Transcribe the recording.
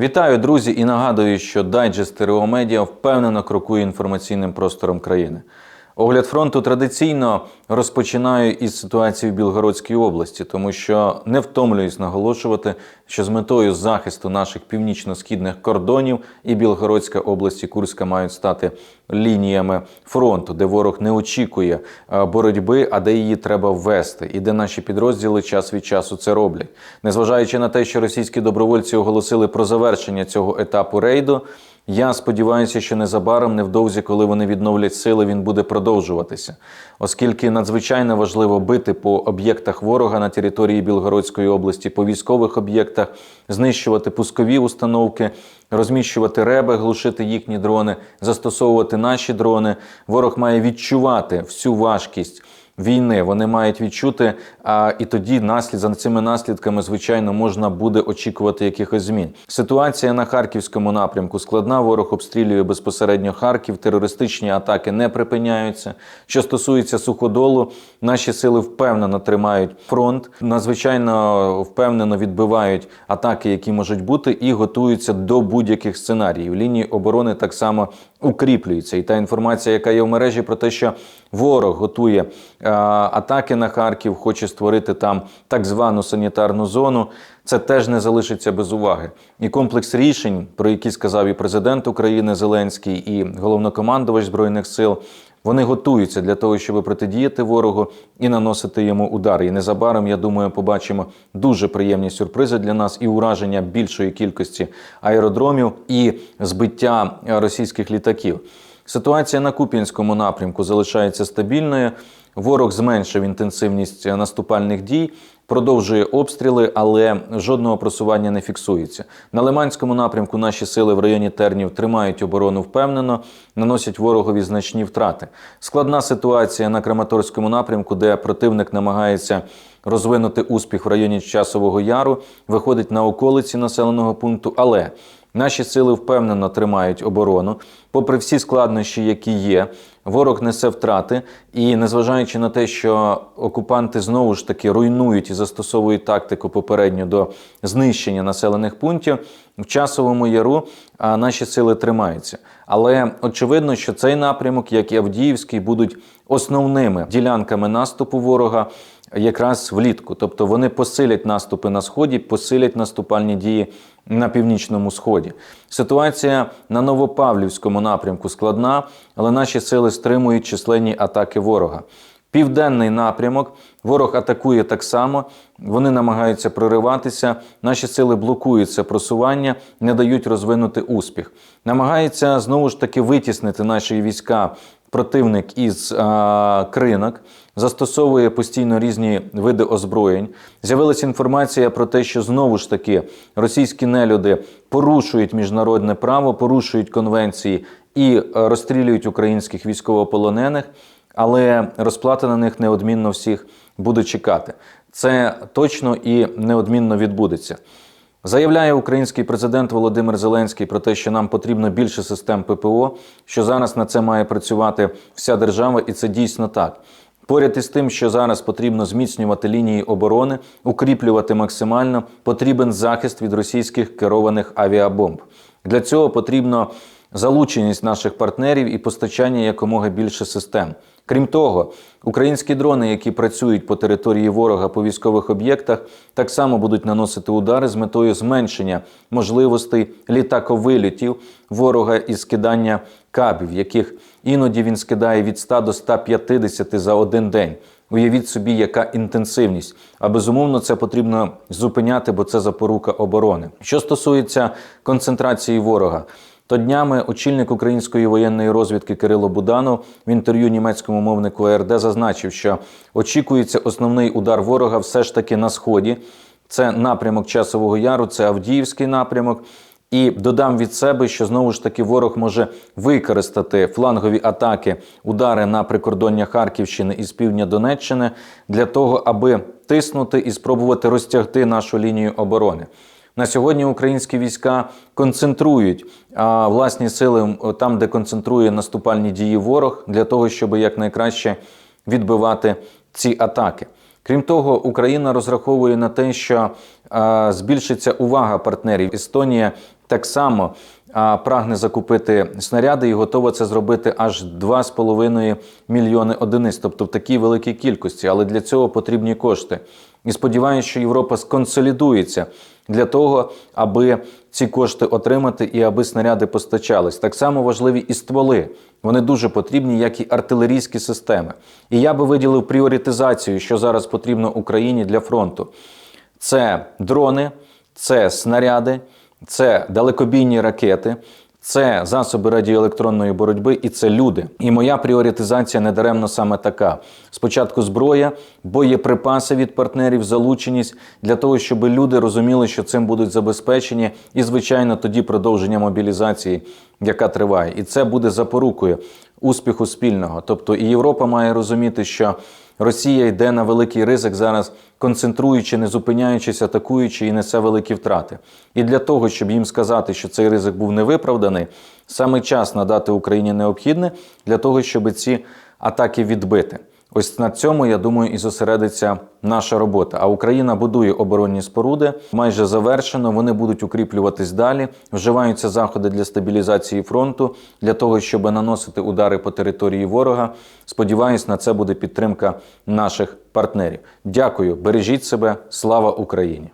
Вітаю, друзі, і нагадую, що дайджест ТРО впевнено крокує інформаційним простором країни. Огляд фронту традиційно розпочинаю із ситуації в Білгородській області, тому що не втомлююсь наголошувати, що з метою захисту наших північно-східних кордонів і Білгородська область і Курська мають стати лініями фронту, де ворог не очікує е, боротьби, а де її треба ввести, і де наші підрозділи час від часу це роблять. Незважаючи на те, що російські добровольці оголосили про завершення цього етапу рейду. Я сподіваюся, що незабаром, невдовзі, коли вони відновлять сили, він буде продовжуватися, оскільки надзвичайно важливо бити по об'єктах ворога на території Білгородської області, по військових об'єктах, знищувати пускові установки, розміщувати реби, глушити їхні дрони, застосовувати наші дрони. Ворог має відчувати всю важкість. Війни вони мають відчути, а і тоді наслід за цими наслідками, звичайно, можна буде очікувати якихось змін. Ситуація на харківському напрямку складна. Ворог обстрілює безпосередньо Харків. Терористичні атаки не припиняються. Що стосується суходолу, наші сили впевнено тримають фронт, надзвичайно впевнено відбивають атаки, які можуть бути, і готуються до будь-яких сценаріїв. Лінії оборони так само укріплюються. І та інформація, яка є в мережі, про те, що ворог готує е, атаки на Харків, хоче створити там так звану санітарну зону. Це теж не залишиться без уваги. І комплекс рішень, про які сказав і президент України Зеленський, і головнокомандувач збройних сил. Вони готуються для того, щоб протидіяти ворогу і наносити йому удар. І незабаром, я думаю, побачимо дуже приємні сюрпризи для нас і ураження більшої кількості аеродромів і збиття російських літаків. Ситуація на Куп'янському напрямку залишається стабільною. Ворог зменшив інтенсивність наступальних дій, продовжує обстріли, але жодного просування не фіксується. На Лиманському напрямку наші сили в районі Тернів тримають оборону впевнено, наносять ворогові значні втрати. Складна ситуація на Краматорському напрямку, де противник намагається розвинути успіх в районі Часового Яру, виходить на околиці населеного пункту, але Наші сили впевнено тримають оборону, попри всі складнощі, які є. Ворог несе втрати, і незважаючи на те, що окупанти знову ж таки руйнують і застосовують тактику попередньо до знищення населених пунктів, в часовому яру наші сили тримаються. Але очевидно, що цей напрямок, як і Авдіївський, будуть основними ділянками наступу ворога. Якраз влітку, тобто вони посилять наступи на сході, посилять наступальні дії на північному сході. Ситуація на Новопавлівському напрямку складна, але наші сили стримують численні атаки ворога. Південний напрямок ворог атакує так само. Вони намагаються прориватися. Наші сили блокують це просування, не дають розвинути успіх. Намагаються знову ж таки витіснити наші війська. Противник із а, кринок застосовує постійно різні види озброєнь. З'явилася інформація про те, що знову ж таки російські нелюди порушують міжнародне право, порушують конвенції і розстрілюють українських військовополонених але розплата на них неодмінно всіх буде чекати. Це точно і неодмінно відбудеться. Заявляє український президент Володимир Зеленський про те, що нам потрібно більше систем ППО, що зараз на це має працювати вся держава, і це дійсно так. Поряд із тим, що зараз потрібно зміцнювати лінії оборони, укріплювати максимально, потрібен захист від російських керованих авіабомб. Для цього потрібно залученість наших партнерів і постачання якомога більше систем. Крім того, українські дрони, які працюють по території ворога по військових об'єктах, так само будуть наносити удари з метою зменшення можливостей літаковилітів ворога і скидання кабів, яких іноді він скидає від 100 до 150 за один день. Уявіть собі, яка інтенсивність. А безумовно, це потрібно зупиняти, бо це запорука оборони. Що стосується концентрації ворога. То днями очільник української воєнної розвідки Кирило Буданов в інтерв'ю німецькому мовнику АРД зазначив, що очікується основний удар ворога все ж таки на сході. Це напрямок Часового Яру, це Авдіївський напрямок. І додам від себе, що знову ж таки ворог може використати флангові атаки, удари на прикордоння Харківщини і з півдня Донеччини для того, аби тиснути і спробувати розтягти нашу лінію оборони. На сьогодні українські війська концентрують власні сили там, де концентрує наступальні дії ворог, для того, щоб якнайкраще відбивати ці атаки. Крім того, Україна розраховує на те, що збільшиться увага партнерів. Естонія так само прагне закупити снаряди і готова це зробити аж 2,5 мільйони одиниць, тобто в такій великій кількості. Але для цього потрібні кошти. І сподіваюся, що Європа сконсолідується для того, аби ці кошти отримати і аби снаряди постачались. Так само важливі і стволи. Вони дуже потрібні, як і артилерійські системи. І я би виділив пріоритизацію, що зараз потрібно Україні для фронту. Це дрони, це снаряди, це далекобійні ракети, це засоби радіоелектронної боротьби і це люди. І моя пріоритизація недаремно саме така: спочатку зброя, боєприпаси від партнерів, залученість для того, щоб люди розуміли, що цим будуть забезпечені, і звичайно тоді продовження мобілізації, яка триває. І це буде запорукою успіху спільного. Тобто і Європа має розуміти, що Росія йде на великий ризик зараз, концентруючи, не зупиняючись, атакуючи і несе великі втрати. І для того, щоб їм сказати, що цей ризик був невиправданий, саме час надати Україні необхідне для того, щоб ці атаки відбити. Ось на цьому, я думаю, і зосередиться наша робота. А Україна будує оборонні споруди, майже завершено. Вони будуть укріплюватись далі. Вживаються заходи для стабілізації фронту, для того, щоб наносити удари по території ворога. Сподіваюсь, на це буде підтримка наших партнерів. Дякую, бережіть себе, слава Україні!